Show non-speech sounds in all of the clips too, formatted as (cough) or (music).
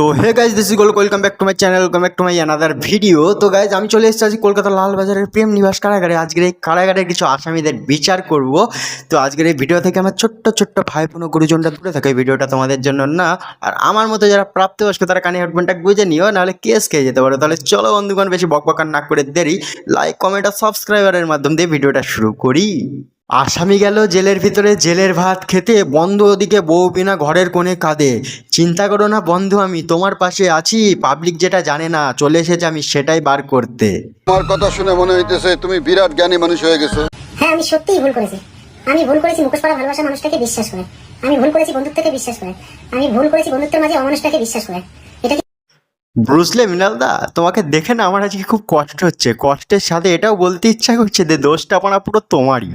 তো, hey guys this goal welcome back to my channel welcome back to my another video তো guys আমি চলে এসেছি আজ কলকাতা লালবাজারের প্রেম নিবাস কারাগারে। আজকের এই কারাগারের কিছু আসামিদের বিচার করব। তো, আজকের এই ভিডিও থেকে আমার ছোট্ট ছোট্ট ভাই বোন গুরুজনরা দূরে থাকে ভিডিওটা তোমাদের জন্য না। আর আমার মতো যারা প্রাপ্তবয়স্ক, তারা কানে হেডফোনটা বুঝে নিও, নাহলে কেস খেয়ে যেতে পারো। তাহলে চলো বন্ধুগণ, বেশি বকবকার না করে দেরি। লাইক কমেন্ট আর সাবস্ক্রাইবারের মাধ্যম দিয়ে ভিডিওটা শুরু করি। আসামি গেল জেলের ভিতরে জেলের ভাত খেতে বন্ধু ওদিকে বউ বিনা ঘরের কোণে কাঁদে। চিন্তা করো না বন্ধু আমি তোমার পাশে আছি পাবলিক যেটা জানে না চলে এসেছে আমি সেটাই বার করতে। তোমার কথা শুনে মনে হইতেছে তুমি বিরাট জ্ঞানী মানুষ হয়ে গেছো। হ্যাঁ আমি সত্যিই ভুল করেছি। আমি ভুল করেছি মুখোশ পড়া ভালোবাসা মানুষটাকে বিশ্বাস করে। আমি ভুল করেছি বন্ধুত্বকে বিশ্বাস করে। আমি ভুল করেছি বন্ধুত্বের মাঝে অমানুষটাকে বিশ্বাস করে। ব্রুসলে দা তোমাকে দেখে না আমার আজকে খুব কষ্ট হচ্ছে। কষ্টের সাথে এটাও বলতে ইচ্ছা করছে যে দোষটা পানা পুরো তোমারই।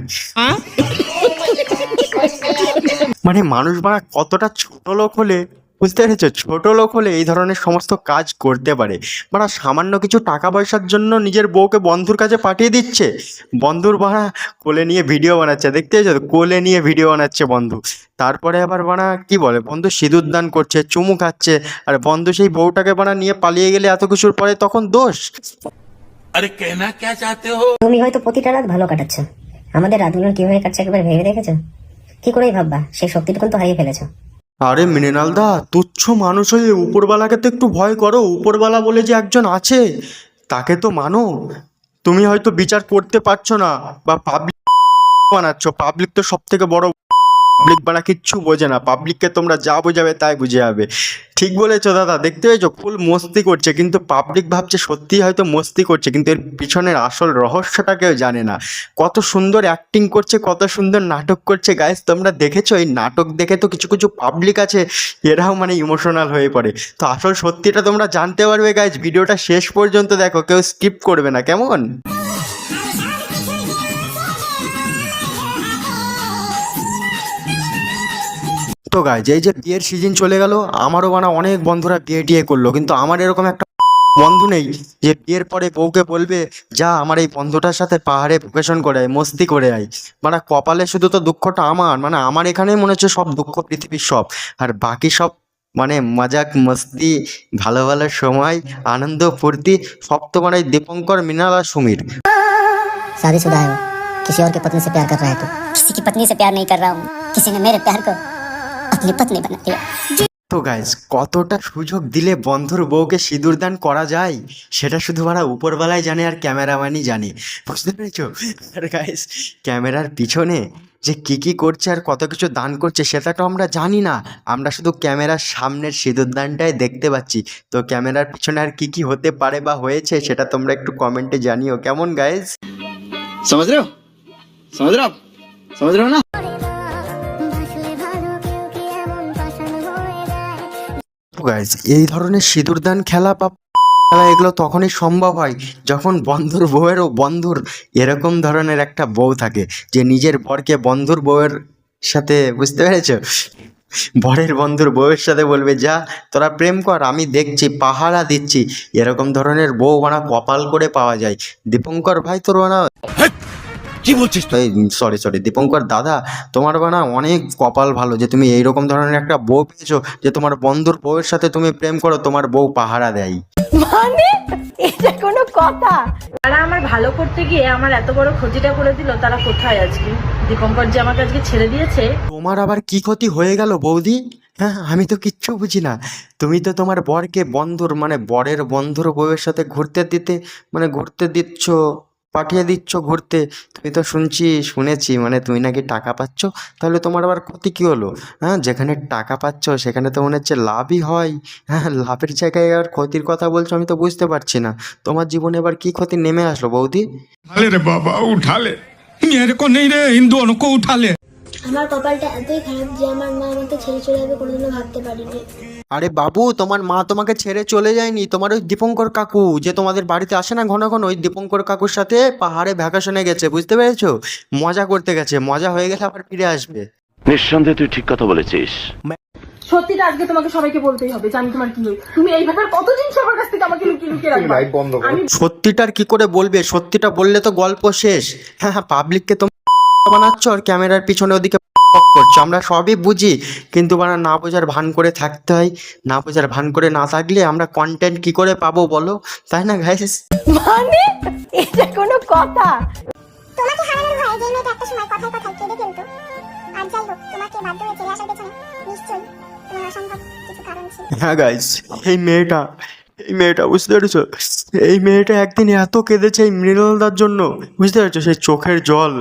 মানে মানুষ বানা কতটা ছোট লোক হলে বুঝতে পেরেছ? ছোটো লোক হলে এই ধরনের সমস্ত কাজ করতে পারে। মানে সামান্য কিছু টাকা পয়সার জন্য নিজের বউকে বন্ধুর কাছে পাঠিয়ে দিচ্ছে। বন্ধুর বাড়া কোলে নিয়ে ভিডিও বানাচ্ছে দেখতে পেয়েছ? কোলে নিয়ে ভিডিও বানাচ্ছে বন্ধু। তারপরে আবার বানা কি বলে? বন্ধু সিঁদুর দান করছে চুমু খাচ্ছে আর বন্ধু সেই বউটাকে বানা নিয়ে পালিয়ে গেলে এত কিছুর পরে তখন দোষ। আরে কেনা কে চাতে হো? তুমি হয়তো প্রতিটা রাত ভালো কাটাচ্ছ। আমাদের রাতগুলো কীভাবে কাটছে একবার ভেবে দেখেছ? কি করেই ভাববা? সেই শক্তিটুকুন তো হারিয়ে ফেলেছো। আরে মৃণালদা, তুচ্ছ মানুষ হয়ে উপরবালাকে তো একটু ভয় করো। উপরবালা বলে যে একজন আছে, তাকে তো মানো। তুমি হয়তো বিচার করতে পারছ না, বা পাবলিক বানাচ্ছ। পাবলিক তো সব থেকে বড় পাবলিক বানা কিচ্ছু বোঝে না। পাবলিককে তোমরা যা বোঝাবে তাই বুঝে যাবে। ঠিক বলেছ দাদা, দেখতে পেয়েছ? ফুল মস্তি করছে, কিন্তু পাবলিক ভাবছে সত্যিই হয়তো মস্তি করছে, কিন্তু এর পিছনের আসল রহস্যটা কেউ জানে না। কত সুন্দর অ্যাক্টিং করছে, কত সুন্দর নাটক করছে। গাইস তোমরা দেখেছ? এই নাটক দেখে তো কিছু কিছু পাবলিক আছে, এরাও মানে ইমোশনাল হয়ে পড়ে। তো আসল সত্যিটা তোমরা জানতে পারবে গাইস ভিডিওটা শেষ পর্যন্ত দেখো, কেউ স্কিপ করবে না। কেমন? তো গাইজ এই যে বিয়ের সিজন চলে গেল আমারও বানা অনেক বন্ধুরা বিয়ে টিয়ে করলো কিন্তু আমার এরকম একটা বন্ধু নেই যে বিয়ের পরে বউকে বলবে যা আমার এই বন্ধুটার সাথে পাহাড়ে ভোকেশন করে আয় মস্তি করে আয় মানে কপালে শুধু তো দুঃখটা আমার মানে আমার এখানেই মনে হচ্ছে সব দুঃখ পৃথিবীর সব আর বাকি সব মানে মজাক মস্তি ভালো ভালো সময় আনন্দ ফুর্তি সব তো মানে দীপঙ্কর মৃণাল আর সুমির शादीशुदा है वो किसी और के पत्नी से प्यार कर रहा है तो किसी की पत्नी से प्यार नहीं कर रहा हूँ किसी ने मेरे प्यार को अपनी पत्नी बना दिया তো গাইজ কতটা সুযোগ দিলে বন্ধুর বউকে সিঁদুর দান করা যায় সেটা শুধু আমরা উপরবেলায় জানে আর ক্যামেরাম্যানই জানে বুঝতে পেরেছো আর গাইজ ক্যামেরার পিছনে যে কি কি করছে আর কত কিছু দান করছে সেটা তো আমরা জানি না আমরা শুধু ক্যামেরার সামনের সিঁদুর দানটাই দেখতে পাচ্ছি তো ক্যামেরার পিছনে আর কি কি হতে পারে বা হয়েছে সেটা তোমরা একটু কমেন্টে জানিও কেমন গাইজ समझ रहे हो समझ रहे हो आप গাইজ এই ধরনের সিঁদুরদান খেলা বা খেলা এগুলো তখনই সম্ভব হয় যখন বন্ধুর বউয়েরও বন্ধুর এরকম ধরনের একটা বউ থাকে যে নিজের বরকে বন্ধুর বউয়ের সাথে, বুঝতে পেরেছ? বরের বন্ধুর বউয়ের সাথে বলবে, যা, তোরা প্রেম কর, আমি দেখছি, পাহারা দিচ্ছি। এরকম ধরনের বউ বানা কপাল করে পাওয়া যায়। দীপঙ্কর ভাই, তোর বানা কি বলছিস সরি সরি দীপঙ্কর দাদা তোমার বানা অনেক কপাল ভালো যে তুমি এইরকম ধরনের একটা বউ পেয়েছ যে তোমার বন্ধুর বউয়ের সাথে তুমি প্রেম করো তোমার বউ পাহারা দেয়। মানে? এটা কোনো কথা? তারা আমার ভালো করতে গিয়ে আমার এত বড় ক্ষতিটা করে দিল তারা কোথায় আজকে? দীপঙ্কর যে আমাকে আজকে ছেড়ে দিয়েছে। তোমার আবার কি ক্ষতি হয়ে গেল বৌদি? হ্যাঁ আমি তো কিচ্ছু বুঝি না। তুমি তো তোমার বরকে বন্ধুর মানে বরের বন্ধুর বউয়ের সাথে ঘুরতে দিতে মানে ঘুরতে দিচ্ছ। পাঠিয়ে দিচ্ছ ঘুরতে? তুমি তো শুনছি, শুনেছি মানে তুমি নাকি টাকা পাচ্ছ? তাহলে তোমার আবার ক্ষতি কী হলো? হ্যাঁ যেখানে টাকা পাচ্ছ, সেখানে তো মনে হচ্ছে লাভই হয়। হ্যাঁ লাভের জায়গায় আর ক্ষতির কথা বলছো, আমি তো বুঝতে পারছি না। তোমার জীবনে এবার কি ক্ষতি নেমে আসলো বৌদি? রে বাবা, উঠালে। মেয়ের নেই রে হিন্দু উঠালে। আমার কপালটা এতই খারাপ যে আমার মা আমাকে ছেড়ে চলে যাবে কোনোদিনও ভাবতে পারিনি। আরে বাবু তোমার মা তোমাকে ছেড়ে চলে যায়নি। তোমার ওই দীপঙ্কর কাকু যে তোমাদের বাড়িতে আসে না ঘন ঘন ওই দীপঙ্কর কাকুর সাথে পাহাড়ে ভ্যাকাশনে গেছে বুঝতে পেরেছ? মজা করতে গেছে মজা হয়ে গেলে আবার ফিরে আসবে। নিঃসন্দেহে তুই ঠিক কথা বলেছিস। সত্যিটা আজকে তোমাকে সবাইকে বলতেই হবে জানি তোমার কি হয় তুমি এই ব্যাপার কত সবার কাছ থেকে আমাকে লুকিয়ে লুকিয়ে রাখবে? সত্যিটার কি করে বলবে? সত্যিটা বললে তো গল্প শেষ। হ্যাঁ হ্যাঁ পাবলিককে তো বানাচ্ছ আর ক্যামেরার পিছনে ওদিকে করছ। আমরা সবই বুঝি কিন্তু মানে না বোঝার ভান করে থাকতে হয়। না বোঝার ভান করে না থাকলে আমরা কন্টেন্ট কি করে পাবো বলো? তাই না গাইস মানে? এটা কোনো কথা? তোমাকে হারানোর ভয়ে যে মেয়েটা একটা সময় কথায় কথায় কেঁদে ফেলতো আর যাই হোক তোমাকে বাধ্য হয়ে চলে আসার পেছনে নিশ্চয়ই তোমার অসম্ভব কিছু কারণ ছিল। হ্যাঁ গাইস এই মেয়েটা এই মেয়েটা বুঝতে পেরেছ? এই মেয়েটা একদিন এত কেঁদেছে এই মৃণালদার জন্য। বুঝতে পেরেছ? সেই চোখের জল।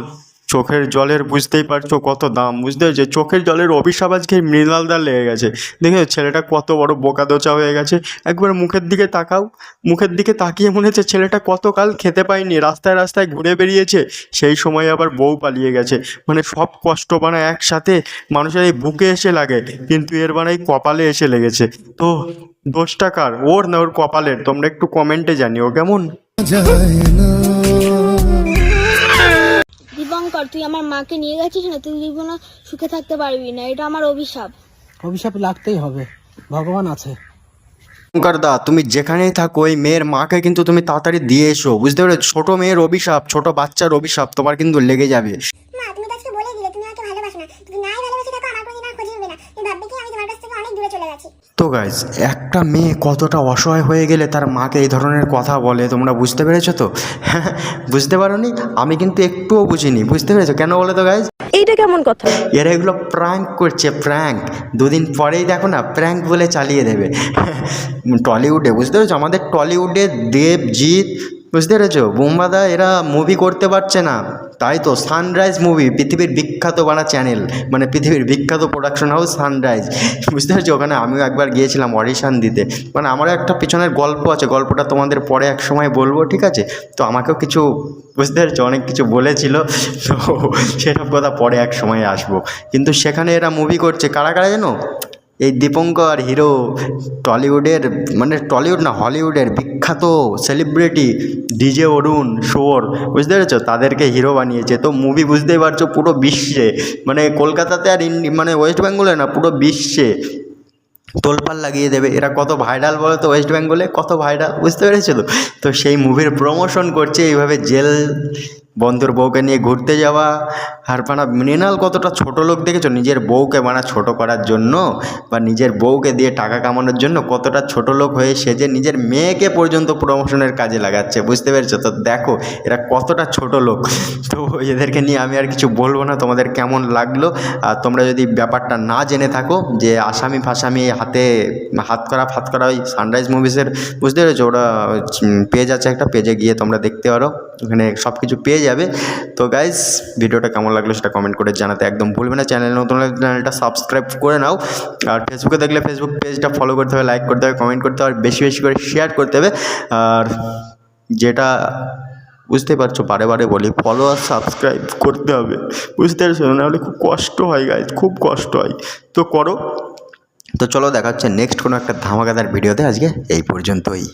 চোখের জলের, বুঝতেই পারছ কত দাম। বুঝতে পেরেছ? চোখের জলের অভিশাপ আজকে মৃণালদার লেগে গেছে। দেখে ছেলেটা কত বড় বোকা দোচা হয়ে গেছে। একবার মুখের দিকে তাকাও। মুখের দিকে তাকিয়ে মনে হচ্ছে ছেলেটা কতকাল খেতে পায়নি, রাস্তায় রাস্তায় ঘুরে বেরিয়েছে সেই সময় আবার বউ পালিয়ে গেছে। মানে সব কষ্ট মানে একসাথে মানুষের এই বুকে এসে লাগে, কিন্তু এর মানে এই কপালে এসে লেগেছে। তো দোষটা কার? ওর না ওর কপালের? তোমরা একটু কমেন্টে জানিও, কেমন? দীপঙ্কর তুই আমার মাকে নিয়ে গেছিস না তুই জীবনে সুখে থাকতে পারবি না এটা আমার অভিশাপ। অভিশাপ লাগতেই হবে ভগবান আছে। দা তুমি যেখানেই থাকো ওই মেয়ের মাকে কিন্তু তুমি তাড়াতাড়ি দিয়ে এসো বুঝতে পেরেছ? ছোট মেয়ের অভিশাপ ছোট বাচ্চার অভিশাপ তোমার কিন্তু লেগে যাবে মা তুমি তো আজকে বলে দিলে তুমি আমাকে ভালোবাসো না তুমি নাই ভালোবাসি দেখো আমার কোনোদিন আর খোঁজ নিবে না তুমি ভাববে কি আমি তোমার কাছ থেকে অনেক দূরে চলে গেছি তো গাইজ একটা মেয়ে কতটা অসহায় হয়ে গেলে তার মাকে এই ধরনের কথা বলে তোমরা বুঝতে পেরেছ তো? বুঝতে পারোনি? আমি কিন্তু একটুও বুঝিনি বুঝতে পেরেছ? কেন বলে তো গাইজ এইটা কেমন কথা? এরা এগুলো প্র্যাঙ্ক করছে প্র্যাঙ্ক দুদিন পরেই দেখো না প্র্যাঙ্ক বলে চালিয়ে দেবে। (laughs) টলিউডে বুঝতে পেরেছ? আমাদের টলিউডে দেবজিৎ বুঝতে পেরেছ? বুম্বাদা এরা মুভি করতে পারছে না। তাই তো সানরাইজ মুভি পৃথিবীর বিখ্যাত বানা চ্যানেল মানে পৃথিবীর বিখ্যাত প্রোডাকশন হাউস সানরাইজ বুঝতে পেরেছ? ওখানে আমিও একবার গিয়েছিলাম অডিশান দিতে। মানে আমারও একটা পিছনের গল্প আছে, গল্পটা তোমাদের পরে এক সময় বলব, ঠিক আছে? তো আমাকেও কিছু, বুঝতে পেরেছ? অনেক কিছু বলেছিল, তো সেসব কথা পরে এক সময় আসব। কিন্তু সেখানে এরা মুভি করছে। কারা কারা জানো? এই দীপঙ্কর হিরো টলিউডের মানে টলিউড না, হলিউডের বিখ্যাত সেলিব্রিটি ডিজে অরুণ শোর বুঝতে পেরেছ? তাদেরকে হিরো বানিয়েছে। তো মুভি বুঝতেই পারছ পুরো বিশ্বে মানে কলকাতাতে আর ইন্ডি মানে ওয়েস্ট বেঙ্গলে না, পুরো বিশ্বে তোলপাল লাগিয়ে দেবে। এরা কত ভাইরাল বলো তো ওয়েস্ট বেঙ্গলে কত ভাইরাল বুঝতে পেরেছ? তো তো সেই মুভির প্রমোশন করছে এইভাবে জেল, বন্ধুর বউকে নিয়ে ঘুরতে যাওয়া আর মানে মৃণাল কতটা ছোট লোক দেখেছ? নিজের বউকে মানে ছোট করার জন্য বা নিজের বউকে দিয়ে টাকা কামানোর জন্য কতটা ছোট লোক হয়ে সেজে নিজের মেয়েকে পর্যন্ত প্রমোশনের কাজে লাগাচ্ছে, বুঝতে পেরেছ? তো দেখো, এরা কতটা ছোট লোক। তো এদেরকে নিয়ে আমি আর কিছু বলব না, তোমাদের কেমন লাগল? আর তোমরা যদি ব্যাপারটা না জেনে থাকো, যে আসামি ফাসামি হাতে হাত করা, ফাত করা ওই সানরাইজ মুভিসের বুঝতে পেরেছ? ওরা পেজ আছে একটা পেজে গিয়ে তোমরা দেখতে পারো। ওখানে সব কিছু পেয়ে যাবে। তো গাইজ ভিডিওটা কেমন লাগল সেটা কমেন্ট করে জানাতে একদম ভুলবে না। চ্যানেল নতুন চ্যানেলটা সাবস্ক্রাইব করে নাও। আর ফেসবুকে দেখলে ফেসবুক পেজটা ফলো করতে হবে লাইক করতে হবে কমেন্ট করতে হবে, আর বেশি বেশি করে শেয়ার করতে হবে। আর যেটা বুঝতে পারছ, বারে বারে বলি ফলো আর সাবস্ক্রাইব করতে হবে। বুঝতে পারছ? না হলে খুব কষ্ট হয় গাইজ খুব কষ্ট হয়। তো করো। তো চলো দেখা হচ্ছে নেক্সট কোনো একটা ধামাকাদার ভিডিওতে আজকে এই পর্যন্তই।